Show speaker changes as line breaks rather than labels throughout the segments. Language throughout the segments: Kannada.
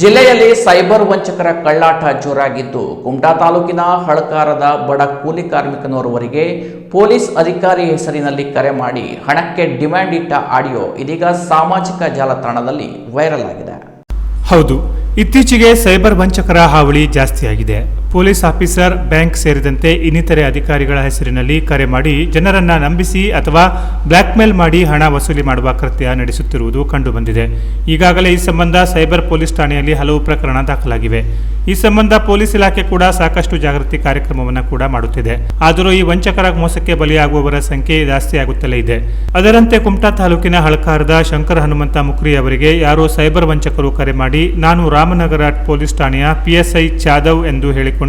ಜಿಲ್ಲೆಯಲ್ಲಿ ಸೈಬರ್ ವಂಚಕರ ಕಳ್ಳಾಟ ಜೋರಾಗಿದ್ದು, ಕುಮಟಾ ತಾಲೂಕಿನ ಹಳಕಾರದ ಬಡ ಕೂಲಿ ಕಾರ್ಮಿಕನೋರ್ವರಿಗೆ ಪೊಲೀಸ್ ಅಧಿಕಾರಿ ಹೆಸರಿನಲ್ಲಿ ಕರೆ ಮಾಡಿ ಹಣಕ್ಕೆ ಡಿಮ್ಯಾಂಡ್ ಇಟ್ಟ ಆಡಿಯೋ ಇದೀಗ ಸಾಮಾಜಿಕ ಜಾಲತಾಣದಲ್ಲಿ ವೈರಲ್ ಆಗಿದೆ.
ಹೌದು, ಇತ್ತೀಚೆಗೆ ಸೈಬರ್ ವಂಚಕರ ಹಾವಳಿ ಜಾಸ್ತಿಯಾಗಿದೆ. ಪೊಲೀಸ್ ಆಫೀಸರ್ ಬ್ಯಾಂಕ್ ಸೇರಿದಂತೆ ಇನ್ನಿತರೆ ಅಧಿಕಾರಿಗಳ ಹೆಸರಿನಲ್ಲಿ ಕರೆ ಮಾಡಿ ಜನರನ್ನು ನಂಬಿಸಿ ಅಥವಾ ಬ್ಲ್ಯಾಕ್ಮೇಲ್ ಮಾಡಿ ಹಣ ವಸೂಲಿ ಮಾಡುವ ಕೃತ್ಯ ನಡೆಸುತ್ತಿರುವುದು ಕಂಡುಬಂದಿದೆ. ಈಗಾಗಲೇ ಈ ಸಂಬಂಧ ಸೈಬರ್ ಪೊಲೀಸ್ ಠಾಣೆಯಲ್ಲಿ ಹಲವು ಪ್ರಕರಣ ದಾಖಲಾಗಿವೆ. ಈ ಸಂಬಂಧ ಪೊಲೀಸ್ ಇಲಾಖೆ ಕೂಡ ಸಾಕಷ್ಟು ಜಾಗೃತಿ ಕಾರ್ಯಕ್ರಮವನ್ನು ಕೂಡ ಮಾಡುತ್ತಿದೆ. ಆದರೂ ಈ ವಂಚಕರ ಮೋಸಕ್ಕೆ ಬಲಿಯಾಗುವವರ ಸಂಖ್ಯೆ ಜಾಸ್ತಿಯಾಗುತ್ತಲೇ ಇದೆ. ಅದರಂತೆ ಕುಮಟಾ ತಾಲೂಕಿನ ಹಳಕಾರದ ಶಂಕರ ಹನುಮಂತ ಮುಕ್ರಿ ಅವರಿಗೆ ಯಾರೋ ಸೈಬರ್ ವಂಚಕರು ಕರೆ ಮಾಡಿ, ನಾನು ರಾಮನಗರ ಪೊಲೀಸ್ ಠಾಣೆಯ ಪಿಎಸ್ಐ ಚಾದವ್ ಎಂದು ಹೇಳಿಕೊಂಡು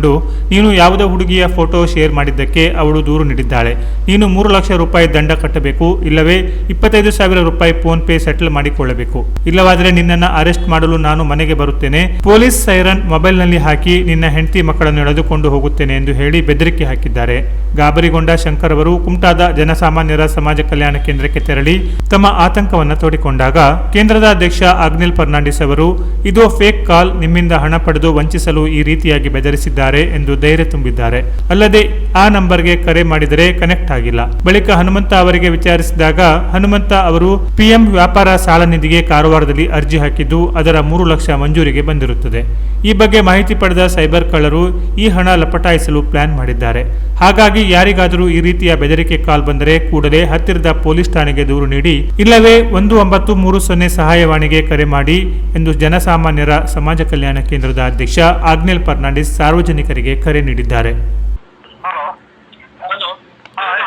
ನೀನು ಯಾವುದೇ ಹುಡುಗಿಯ ಫೋಟೋ ಶೇರ್ ಮಾಡಿದ್ದಕ್ಕೆ ಅವಳು ದೂರು ನೀಡಿದ್ದಾಳೆ. ನೀನು ಮೂರು ಲಕ್ಷ ರೂಪಾಯಿ ದಂಡ ಕಟ್ಟಬೇಕು, ಇಲ್ಲವೇ ಇಪ್ಪತ್ತೈದು ಸಾವಿರ ರೂಪಾಯಿ ಫೋನ್ ಪೇ ಸೆಟಲ್ ಮಾಡಿಕೊಳ್ಳಬೇಕು. ಇಲ್ಲವಾದರೆ ನಿನ್ನನ್ನು ಅರೆಸ್ಟ್ ಮಾಡಲು ನಾನು ಮನೆಗೆ ಬರುತ್ತೇನೆ. ಪೊಲೀಸ್ ಸೈರನ್ ಮೊಬೈಲ್ನಲ್ಲಿ ಹಾಕಿ ನಿನ್ನ ಹೆಂಡತಿ ಮಕ್ಕಳನ್ನು ಎಳೆದುಕೊಂಡು ಹೋಗುತ್ತೇನೆ ಎಂದು ಹೇಳಿ ಬೆದರಿಕೆ ಹಾಕಿದ್ದಾರೆ. ಗಾಬರಿಗೊಂಡ ಶಂಕರ್ ಅವರು ಕುಮಟಾದ ಜನಸಾಮಾನ್ಯರ ಸಮಾಜ ಕಲ್ಯಾಣ ಕೇಂದ್ರಕ್ಕೆ ತೆರಳಿ ತಮ್ಮ ಆತಂಕವನ್ನು ತೋಡಿಕೊಂಡಾಗ ಕೇಂದ್ರದ ಅಧ್ಯಕ್ಷ ಆಗ್ನೇಲ್ ಫರ್ನಾಂಡಿಸ್ ಅವರು, ಇದು ಫೇಕ್ ಕಾಲ್, ನಿಮ್ಮಿಂದ ಹಣ ಪಡೆದು ವಂಚಿಸಲು ಈ ರೀತಿಯಾಗಿ ಬೆದರಿಸಿದ್ದಾರೆ. ಎಂದು ಧೈರ್ಯ ತುಂಬಿದ್ದಾರೆ. ಅಲ್ಲದೆ ಆ ನಂಬರ್ಗೆ ಕರೆ ಮಾಡಿದರೆ ಕನೆಕ್ಟ್ ಆಗಿಲ್ಲ. ಬಳಿಕ ಹನುಮಂತ ಅವರಿಗೆ ವಿಚಾರಿಸಿದಾಗ ಹನುಮಂತ ಅವರು ಪಿಎಂ ವ್ಯಾಪಾರ ಸಾಲ ನಿಧಿಗೆ ಕಾರವಾರದಲ್ಲಿ ಅರ್ಜಿ ಹಾಕಿದ್ದು ಅದರ ಮೂರು ಲಕ್ಷ ಮಂಜೂರಿಗೆ ಬಂದಿರುತ್ತದೆ. ಈ ಬಗ್ಗೆ ಮಾಹಿತಿ ಪಡೆದ ಸೈಬರ್ ಕಳ್ಳರು ಈ ಹಣ ಲಪಟಾಯಿಸಲು ಪ್ಲಾನ್ ಮಾಡಿದ್ದಾರೆ. ಹಾಗಾಗಿ ಯಾರಿಗಾದರೂ ಈ ರೀತಿಯ ಬೆದರಿಕೆ ಕಾಲ್ ಬಂದರೆ ಕೂಡಲೇ ಹತ್ತಿರದ ಪೊಲೀಸ್ ಠಾಣೆಗೆ ದೂರು ನೀಡಿ, ಇಲ್ಲವೇ ಒಂದು ಒಂಬತ್ತು ಮೂರು ಸೊನ್ನೆ ಸಹಾಯವಾಣಿಗೆ ಕರೆ ಮಾಡಿ ಎಂದು ಜನಸಾಮಾನ್ಯರ ಸಮಾಜ ಕಲ್ಯಾಣ ಕೇಂದ್ರದ ಅಧ್ಯಕ್ಷ ಆಗ್ನೇಲ್ ಫರ್ನಾಂಡಿಸ್ ಸಾರ್ವಜನಿಕರಿಗೆ ಕರೆ ನೀಡಿದ್ದಾರೆ.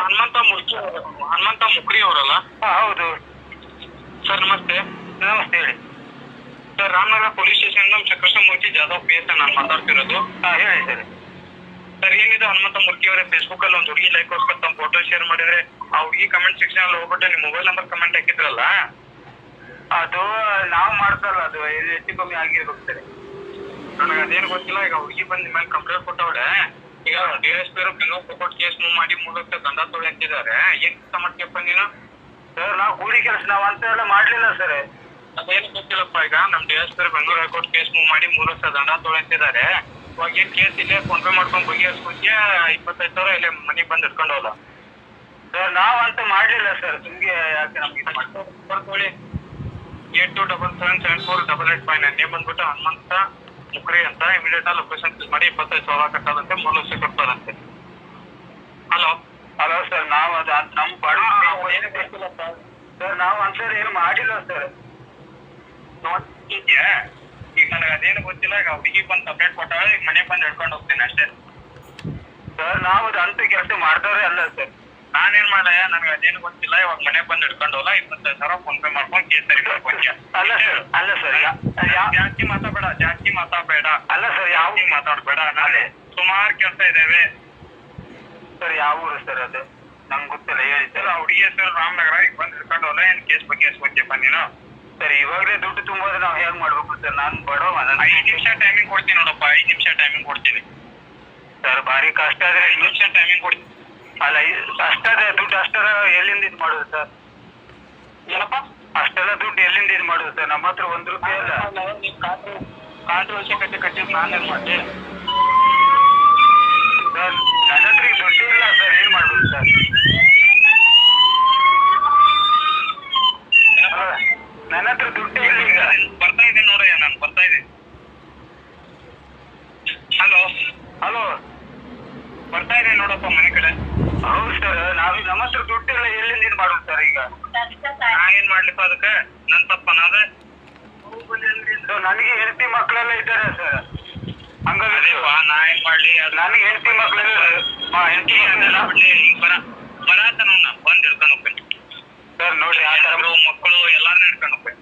ಹನುಮಂತ ಹನುಮಂತ ಮುಕ್ರಿ ಅವರಲ್ಲ?
ಹೌದು.
ಸರ್ ನಮಸ್ತೆ.
ನಮಸ್ತೆ ಹೇಳಿ.
ಸರ್ ರಾಮನಗರ ಪೊಲೀಸ್ ಸ್ಟೇಷನ್ ನಮ್ಮ ಚಕ್ರಶ ಮೂರ್ತಿ ಜಾಧವ್ ಪಿ ಎಸ್ ನಾನು ಮಾತಾಡ್ತಿರೋದು.
ಹಾಂ ಹೇಳಿ ಸರ್
ಸರ್ ಏನಿದೆ ಹನುಮಂತ ಮುರ್ಕಿ ಅವರೇ? ಫೇಸ್ಬುಕ್ ಅಲ್ಲಿ ಒಂದು ಹುಡುಗಿ ಲೈಕ್ಗೋಸ್ಕರ ತಮ್ಮ ಫೋಟೋ ಶೇರ್ ಮಾಡಿದ್ರೆ ಆ ಹುಡುಗಿ ಕಮೆಂಟ್ ಸೆಕ್ಷನ್ ಅಲ್ಲಿ ಹೋಗ್ಬಿಟ್ಟು ನಿಮ್ಮ ಮೊಬೈಲ್ ನಂಬರ್ ಕಮೆಂಟ್ ಹಾಕಿದ್ರಲ್ಲ?
ಅದು ನಾವು ಮಾಡ್ತಾರಲ್ಲ ಅದು ಹೆಚ್ಚು ಕಮ್ಮಿ ಆಗಿರ್ಬೇಕು ಸರ್.
ನನಗೆ ಅದೇನು ಗೊತ್ತಿಲ್ಲ ಈಗ ಹುಡುಗಿ ಬಂದ್ ಮೇಲೆ ಕಂಪ್ಲೇಂಟ್ ಕೊಟ್ಟವಳೆ ಈಗ ಡಿ ಎಸ್ ಪಿ ಅವರು ಬೆಂಗಳೂರು ಕೊಟ್ಟು ಕೇಸ್ ಮೂವ್ ಮಾಡಿ ಮೂರು ಲಕ್ಷ ದಂಡ ತೊಳೆ ಅಂತಿದ್ದಾರೆ. ಏನ್ ಮಾಡ್ತೀಯಪ್ಪ ನೀನು?
ಸರ್ ನಾವು ಕೂಲಿ ಕೆಲಸ ನಾವು ಅಂತ ಎಲ್ಲ ಮಾಡ್ಲಿಲ್ಲ ಸರ್.
ಅದೇನು ಗೊತ್ತಿಲ್ಲಪ್ಪ ಈಗ ನಮ್ D S P Bengaluru high court case move ಮಾಡಿ ಮೂರು ಲಕ್ಷ ದಂಡ ಅಂತಿದ್ದಾರೆ. ಇವಾಗ ಏನ್ ಕೇಸ್ ಇಲ್ಲೇ ಫೋನ್ ಪೇ ಮಾಡ್ಕೊಂಡು ಬಗೆಹರಿಸ್ಕೊಂಡ್ಗೆ ಇಪ್ಪತ್ತೈದು ಸಾವಿರ ಇಲ್ಲೇ ಮನೆಗೆ ಬಂದು ಇಟ್ಕೊಂಡು ಹೋದ
ಸರ್ ನಾವು ಅಂತ ಮಾಡ್ಲಿಲ್ಲ ಸರ್ ನಿಮ್ಗೆ ಯಾಕೆ ನಮ್ಗೆ ಇದು ಮಾಡ್ತಾರೆ
eight two double seven seven four double eight five nine name ಬಂದ್ಬಿಟ್ಟು ಹನುಮಂತ ಮುಕ್ರಿ ಅಂತ ಇಮಿಡಿಯೇಟ್ ಲೊಕೇಶನ್ ಕ್ಲಿಕ್ ಮಾಡಿ ಇಪ್ಪತ್ತೈದು ಸಾವಿರ ಕಟ್ಟೋದಂತೆ ಮೂರು ಲಕ್ಷ ಕೊಡ್ತಾರಂತೆ. ಹಲೋ
ಹಲೋ ಸರ್ ನಾವು ಅದು ಅದು ಏನು ಗೊತ್ತಿಲ್ಲ ಸರ್ ನಾವು ಅಂತ ಏನು ಮಾಡಿಲ್ಲ ಸರ್
ನೋಡ್ತಿದ್ಯಾ? ಈಗ ನನಗೆ ಅದೇನು ಗೊತ್ತಿಲ್ಲ ಈಗ ಹುಡುಗಿ ಬಂದು ಸಪ್ರೇಟ್ ಕೊಟ್ಟಾಗ ಈಗ ಮನೆಗೆ ಬಂದು ಹಿಡ್ಕೊಂಡು ಹೋಗ್ತೀನಿ ಅಷ್ಟೇ.
ಸರ್ ನಾವು ಅದು ಅಂತ ಕೆಲಸ ಮಾಡ್ದವ್ರೆ ಅಲ್ಲ ಸರ್
ನಾನೇನ್ ಮಾಡ ನನಗೆ ಅದೇನು ಗೊತ್ತಿಲ್ಲ. ಇವಾಗ ಮನೆಗೆ ಬಂದು ಹಿಡ್ಕೊಂಡು ಹೋಲ್ಲ ಇಪ್ಪತ್ತೈದು ಸಾವಿರ ಫೋನ್ ಪೇ ಮಾಡ್ಕೊಂಡು ಕೇಸ್ ಸರಿ ಮಾಡ್ಕೊಂಡ್ಯ
ಅಲ್ಲ ಸರ್ ಅಲ್ಲ ಸರ್
ಜಾಸ್ತಿ ಮಾತಾಡಬೇಡ ಜಾಸ್ತಿ ಮಾತಾಡಬೇಡ.
ಅಲ್ಲ ಸರ್ ಯಾವ
ಮಾತಾಡಬೇಡ. ನಾಳೆ ಸುಮಾರು ಕೆಲಸ ಇದಾವೆ.
ಸರ್ ಯಾವ ಊರು ಸರ್ ಅದು? ನಂಗ್ ಗೊತ್ತಿಲ್ಲ ಹೇಳಿ
ಸರ್. ಹುಡುಗಿ ಹೆಸರು ರಾಮನಗರ ಈಗ ಬಂದು ಹಿಡ್ಕೊಂಡು ಹೋಲ್ಲ ಏನ್ ಕೇಸ್ ಬಗ್ಗೆ ಎಸ್ಕೊಂತೀಯಪ್ಪ ನೀನು?
ಸರ್ ಇವಾಗಲೇ ದುಡ್ಡು ತುಂಬೋದ್ರೆ ನಾವು ಹೇಗೆ ಮಾಡ್ಬೇಕು ಸರ್? ನಾನು ಬಡವ
ಐದು ನಿಮಿಷ ಟೈಮಿಂಗ್ ಕೊಡ್ತೀನಿ ನೋಡಪ್ಪ. ಐದು ನಿಮಿಷ ಟೈಮಿಂಗ್ ಕೊಡ್ತೀನಿ.
ಸರ್ ಭಾರಿ ಕಷ್ಟ ಆದ್ರೆ
ಐದು ನಿಮಿಷ ಟೈಮಿಂಗ್ ಕೊಡ್ತೀನಿ.
ಅಲ್ಲ ಇ- ದುಡ್ಡು ಅಷ್ಟರ ಎಲ್ಲಿಂದ ಇದು ಮಾಡುದು ಸರ್?
ಏನಪ್ಪ?
ಅಷ್ಟೆಲ್ಲ ದುಡ್ಡು ಎಲ್ಲಿಂದ ಇದು ಮಾಡುದು ಸರ್? ನಮ್ಮ ಹತ್ರ ಒಂದು ರೂಪಾಯಿ ಅಲ್ಲ
ಅವಶ್ಯಕತೆ ಕಟ್ಟಿದ್ ನಾನೇನ್ ಮಾಡಿ
ಸರ್ ನನ್ನ ಹತ್ರ ಈಗ ದುಡ್ಡು ಇಲ್ಲ ಸರ್ ಏನು ಮಾಡ್ಬೇಕು ಸರ್ ಅಲ್ಲ, ನನ್ನ ಹತ್ರ ದುಡ್ಡು ಇಲ್ಲ ಈಗ
ಬರ್ತಾ ಇದೆ ನೋಡಯ್ಯ ನಾನು ಬರ್ತಾ ಇದೆ ಹಲೋ
ಹಲೋ
ಬರ್ತಾ ಇದೆ ನೋಡಪ್ಪ ಮನೆ ಕಡೆ.
ಹೌದು ಸರ್ ನಾವು ನಮ್ಮ ಹತ್ರ ದುಡ್ಡು ಇಲ್ಲ ಎಲ್ಲಿಂದ ನೀನ್ ಮಾಡೋದು ಸರ್ ಈಗ?
ನಾ ಏನ್ ಮಾಡ್ಲಿಪ್ಪ ಅದಕ್ಕೆ? ನನ್ ತಪ್ಪನಾದ
ನನಗೆ ಹೆಂಡತಿ ಮಕ್ಕಳೆಲ್ಲ ಇದ್ದಾರೆ ಸರ್ ಹಂಗಾಗಿ
ನಾ ಏನ್ ಮಾಡ್ಲಿ?
ನನಗೆ ಹೆಂಡತಿ ಮಕ್ಕಳೆಲ್ಲ ಹೆಂಡತಿ
ಅದೆಲ್ಲ ಬಿಡ್ಲಿ ಈಗ ಬರ ಬರಾತನ ಬಂದ್ ಹಿಡ್ಕೊಂಡು ಹೋಗ್ತೀನಿ
ಸರ್ ನೋಡಿ ಆ
ಮಕ್ಕಳು ಎಲ್ಲಾರನ್ನ ಹಿಡ್ಕೊಂಡು ಹೋಗ್ತೀನಿ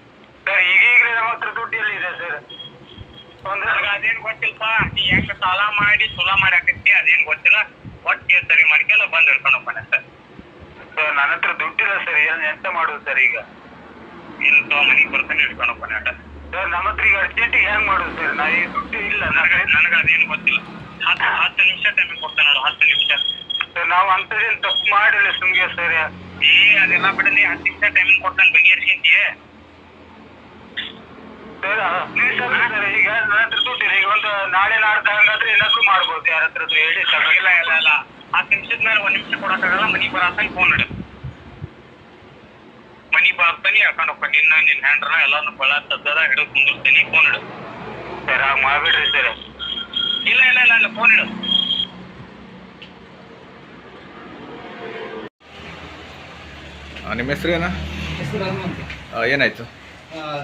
ಸರ್ ಈಗೀಗಲೇ ನಮ್ಮ ಹತ್ರ ದುಡ್ಡು ಎಲ್ಲಿದೆ ಸರ್
ನನಗೆ ಅದೇನ್ ಗೊತ್ತಿಲ್ಲಪ್ಪ ನೀ ಹೆಂಗ್ ಸಾಲ ಮಾಡಿ ಸುಲ ಮಾಡಿ ಹಾಕತ್ತಿ ಅದೇನ್ ಗೊತ್ತಿಲ್ಲ. ಒಟ್ಟು ಕೇಸ್ ಸರಿ ಮಾಡ್ಕೆಲ್ಲ ಬಂದ್ ಹಿಡ್ಕೊಂಡು ಹೋಗ್ತಾನೆ ಅಷ್ಟೇ
ಸರ್ ನನ್ನ ಹತ್ರ ದುಡ್ಡಿಲ್ಲ ಸರ್ ಏನು ಎಂತ ಮಾಡುದು ಸರ್ ಈಗ?
ಇಲ್ಲ ತೋ ಮನೆಗೆ ಬರ್ತಾನೆ ಹಿಡ್ಕೊಂಡು ಹೋಗ್ತಾನೆ ಅಷ್ಟೇ
ಸರ್ ನಮ್ಮ ಹತ್ರ ಈಗ ಅರ್ಜೆಂಟಿಗೆ ಹೆಂಗ್ ಮಾಡುದು ಸರ್? ನಾ ಈ ದುಡ್ಡು ಇಲ್ಲ
ನನಗೆ
ಅದೇನ್
ನನಗೆ ಅದೇನು ಗೊತ್ತಿಲ್ಲ. ಹತ್ತು ಹತ್ತು ನಿಮಿಷ ಟೈಮಿಂಗ್ ಕೊಡ್ತಾನೆ ನೋಡು ಹತ್ತು ನಿಮಿಷ.
ಸರ್ ನಾವು ಅಂಥದ್ದೇನು ತಪ್ಪು ಮಾಡಿಲ್ಲ ಸುಮ್ಗೆ ಸರ್.
ಏ ಅದೆಲ್ಲ ಬಿಡಲಿ ಹತ್ತು ನಿಮಿಷ ಟೈಮಿಂಗ್ ಕೊಡ್ತಾನೆ ಬಗೆಹರಿಸ್ಕೊಂತೀಯ
ಸರ್ ಪ್ಲೀಸ್ ಅಲ್ಲ ಸರ್ ಈಗ ನಾಳೆ ನಾಡ್ದು ಹಂಗಾದ್ರೆ ಏನಾದ್ರು ಮಾಡ್ಬೋದು ಯಾರ ಹತ್ರ ಹೇಳಿ.
ಇಲ್ಲ ಇಲ್ಲ ಇಲ್ಲ ಹತ್ತು ನಿಮಿಷದ ಮೇಲೆ ಒಂದ್ ನಿಮಿಷ ಕೊಡಕ್ಕಾಗಲ್ಲ ಫೋನ್ ಬರ್ತಾನೆ ನಿನ್ನ ನಿನ್ನ ಹ್ಯಾಂಡ್ರ ಎಲ್ಲಾನು ಬಳ ತದ್ದದ ಹಿಡಿದು ಕುಂದಿರ್ತೀನಿ ಫೋನ್ ಇಡು.
ಸರ್ ಹಾಗೆ ಮಾಡ್ಬಿಡ್ರಿ ಸರ್.
ಇಲ್ಲ ಇಲ್ಲ ಇಲ್ಲ ಇಲ್ಲ ಫೋನ್ ಇಡು.
ನಿಮ್ಮ ಹೆಸರು ಏನ? ಏನಾಯ್ತು?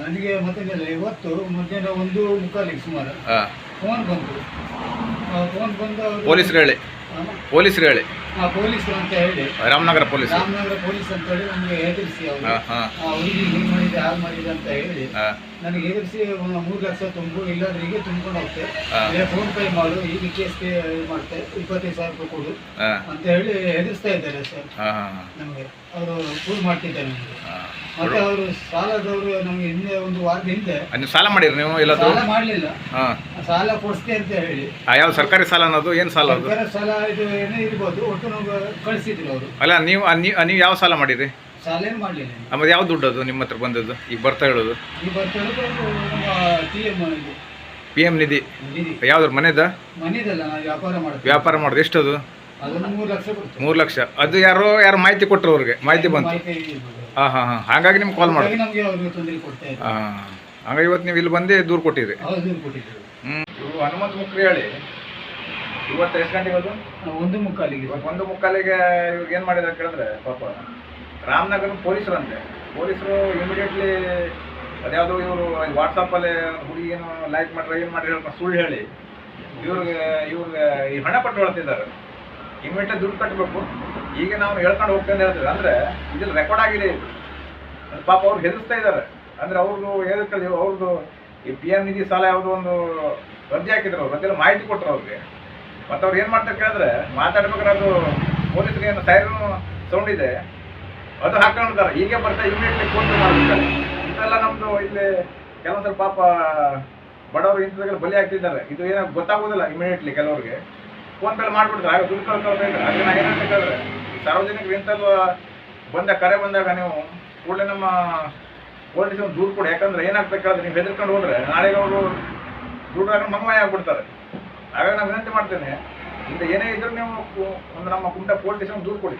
ನನಗೆ ಮತ್ತೆ ಇವತ್ತು ಮಧ್ಯಾಹ್ನ ಒಂದು ಮುಕ್ಕಾಲಿಗೆ ಸುಮಾರು
ಹಾಂ.
ಫೋನ್ ಬಂತು. ಫೋನ್ ಬಂದು
ಪೊಲೀಸರು ಹೇಳಿ. ಪೊಲೀಸರು ಹೇಳಿ.
ಪೊಲೀಸರು ಅಂತ ಹೇಳಿ.
ರಾಮನಗರ ಪೊಲೀಸ್
ರಾಮನಗರ ಪೊಲೀಸ್ ಅಂತ ಹೇಳಿ ನಮಗೆ ಹೆದರಿಸಿ ಅವರು. ಮಾಡಿದೆ ಹಾಗೆ ಮಾಡಿದೆ ಅಂತ ಹೇಳಿ. ನನಗೆ ಒಂದು ಮೂರು ಲಕ್ಷ ತುಂಬು ಇಲ್ಲಾಂದ್ರೆ ಹೀಗೆ ತುಂಬ್ಕೊಂಡು ಹೋಗ್ತೆ. ಇಲ್ಲ ಫೋನ್ ಪೇ ಮಾಡು ಈಗ ಕೇಸ್ ಮಾಡ್ತೆ ಇಪ್ಪತ್ತೈದು ಸಾವಿರ ರೂಪಾಯಿ ಕೊಡು ಅಂತ ಹೇಳಿ ಹೆದರಿಸ್ತಾ ಇದ್ದಾರೆ ಸರ್. ನಮಗೆ. ಅವರು ಫೋನ್ ಮಾಡ್ತಿದ್ದಾರೆ ನಮಗೆ. ಮತ್ತೆ ಅವರು ಸಾಲದವರು ನಮಗೆ ಹಿಂದೆ ಒಂದು ವಾರದ ಹಿಂದೆ
ಸಾಲ ಮಾಡಿರಿ ನೀವು ಇಲ್ಲ
ಸಾಲ ಮಾಡಲಿಲ್ಲ. ಸಾಲ ಕೊಡಿಸ್ತೆ ಅಂತ ಹೇಳಿ.
ಯಾವ ಸರ್ಕಾರಿ ಸಾಲ ಅನ್ನೋದು ಏನು ಸಾಲ
ಸರ್ಕಾರ ಸಾಲ ಇದು ಏನೇ ಇರ್ಬೋದು ಒಟ್ಟು ನಮ್ಗೆ ಕಳಿಸಿದ್ರು ಅವರು.
ಅಲ್ಲ ನೀವು ನೀವು ನೀವು ಯಾವ ಸಾಲ ಮಾಡಿರಿ?
ಸಾಲ ಏನು ಮಾಡಲಿಲ್ಲ
ಆಮೇಲೆ ಯಾವ ದುಡ್ಡು ಅದು ನಿಮ್ಮ ಹತ್ರ ಬಂದದ್ದು? ಈಗ ಬರ್ತಾ ಹೇಳೋದು
ಈ ಬರ್ತೇವೆ ನಮ್ಮ ಟಿ ಎಂ
ಪಿ ಎಂ ನಿಧಿ.
ನಿಧಿ.
ಯಾವ್ದು? ಮನೆದ?
ಮನೆದಲ್ಲ ನಾವು ವ್ಯಾಪಾರ ಮಾಡ್ತೀವಿ.
ವ್ಯಾಪಾರ ಮಾಡೋದು. ಎಷ್ಟು ಅದು
ಅದನ್ನು ಮೂರು ಲಕ್ಷ ಕೊಡ್ತೇವೆ.
ಮೂರು ಲಕ್ಷ. ಅದು ಯಾರೋ ಯಾರು ಮಾಹಿತಿ ಕೊಟ್ಟರು ಅವ್ರಿಗೆ. ಮಾಹಿತಿ ಬಂತು.
ಮಾಹಿತಿ ಇರ್ಬೋದು.
ಹಾಂ ಹಾಂ ಹಾಂ. ಹಾಗಾಗಿ ನಿಮ್ಗೆ ಕಾಲ್
ಹಾಗಾಗಿ
ಮಾಡೋದು.
ನಮಗೆ ಅವ್ರಿಗೆ ತೊಂದರೆ ಕೊಡ್ತಾ ಇದ್ದಾರೆ.
ಹಾಂ. ಹಂಗಾಗಿ ಇವತ್ತು ನೀವು ಇಲ್ಲಿ ಬಂದೇ ದೂರು ಕೊಟ್ಟಿರಿ.
ಹೌದು ದೂರು ಕೊಟ್ಟಿದ್ರು
ಹ್ಞೂ ಇವರು ಹನುಮಂತ ಮುಕ್ರಿ ಹೇಳಿ. ಇವತ್ತು ಎಷ್ಟು ಗಂಟೆಗೆ ಅದು
ನಾವು ಒಂದು ಮುಕ್ಕಾಲಿಗೆ.
ಇವತ್ತು ಒಂದು ಮುಕ್ಕಾಲಿಗೆ ಇವ್ರಿಗೆ ಏನು ಮಾಡಿದ್ರು ಕೇಳಿದ್ರೆ ಪಾಪ. ರಾಮನಗರ ಪೊಲೀಸರು ಅಂತೆ ಪೊಲೀಸರು ಇಮಿಡಿಯೇಟ್ಲಿ ಅದ್ಯಾವುದೋ ಇವರು ವಾಟ್ಸಪ್ಪಲ್ಲಿ ಹುಡುಗಿ ಏನು ಲೈಕ್ ಮಾಡ್ರೆ, ಏನು ಮಾಡಿ ಹೇಳ್ಕೊಂಡು ಸುಳ್ಳು ಹೇಳಿ. ಇವ್ರಿಗೆ ಇವ್ರಿಗೆ ಈ ಹಣ ಪಟ್ಟು ಹೇಳ್ತಿದ್ದಾರೆ ಇಮಿಡಿಯೇಟ್ ದುಡ್ಡು ಕಟ್ಟಬೇಕು ಈಗ ನಾವು ಹೇಳ್ಕೊಂಡು ಹೋಗ್ತೇನೆ ಹೇಳ್ತೀವಿ. ಅಂದರೆ ಇದ್ರಲ್ಲಿ ರೆಕಾರ್ಡ್ ಆಗಿದೆ ಇದು. ಪಾಪ ಅವ್ರು ಹೆದರ್ಸ್ತಾ ಇದ್ದಾರೆ. ಅಂದರೆ ಅವ್ರದ್ದು ಏನಕ್ಕೆ ಅವ್ರದ್ದು ಈ ಪಿ ಎಂ ನಿಧಿ ಸಾಲ ಯಾವುದೋ ಒಂದು ಅರ್ಜಿ ಹಾಕಿದ್ರು. ಅವ್ರು ಅದೆಲ್ಲ ಮಾಹಿತಿ ಕೊಟ್ಟರು ಅವ್ರಿಗೆ. ಮತ್ತು ಅವ್ರು ಏನು ಮಾಡ್ತಾರೆ ಕೇಳಿದ್ರೆ ಮಾತಾಡ್ಬೇಕಾದ್ರೆ ಅದು ಪೊಲೀಸ್ಗೆ ಏನು ಸೈರನ್ ಸೌಂಡ್ ಅದು ಹಾಕೊಂಡಿದ್ದಾರ ಹೀಗೆ ಬರ್ತಾ ಇಮಿಡಿಯೇಟ್ಲಿ ಫೋನ್ ಪೇ ಮಾಡ್ಬಿಡ್ತಾರೆ ಇದೆಲ್ಲ ನಮ್ಮದು ಇಲ್ಲಿ ಕೆಲವೊಂದ್ಸಲ ಪಾಪ ಬಡವರು ಇಂಥದಕ್ಕೆಲ್ಲ ಬಲಿ ಆಗ್ತಿದ್ದಾರೆ. ಇದು ಏನೋ ಗೊತ್ತಾಗೋದಿಲ್ಲ ಇಮಿಡಿಯೇಟ್ಲಿ ಕೆಲವರಿಗೆ. ಫೋನ್ ಪೇ ಮಾಡ್ಬಿಡ್ತಾರೆ. ಆಗ ದುಡ್ಡು ಕಳ್ಕೊಳ್ಬೇಕು ಅದನ್ನ ಏನಂತ ಕೇಳಿದ್ರೆ ಸಾರ್ವಜನಿಕರು ಇಂಥದ್ದು ಬಂದ ಕರೆ ಬಂದಾಗ ನೀವು ಕೂಡಲೇ ನಮ್ಮ ಪೊಲೀಸ್ ದೂರು ಕೊಡಿ. ಯಾಕಂದ್ರೆ ಏನಾಗ್ಬೇಕಾದ್ರೆ ನೀವು ಹೆದರ್ಕೊಂಡು ಹೋದ್ರೆ ನಾಳೆಗೆ ಅವರು ದುಡ್ಡು ಹಾಕೊಂಡು ಮಂಗಮಯ ಆಗ್ಬಿಡ್ತಾರೆ. ಹಾಗಾಗಿ ನಾನು ವಿನಂತಿ ಮಾಡ್ತೇನೆ. ಇಂಥ ಏನೇ ಇದ್ರೂ ನೀವು ಒಂದು ನಮ್ಮ ಕುಂಟ ಪೊಲೀಸ್ ದೂರು ಕೊಡಿ.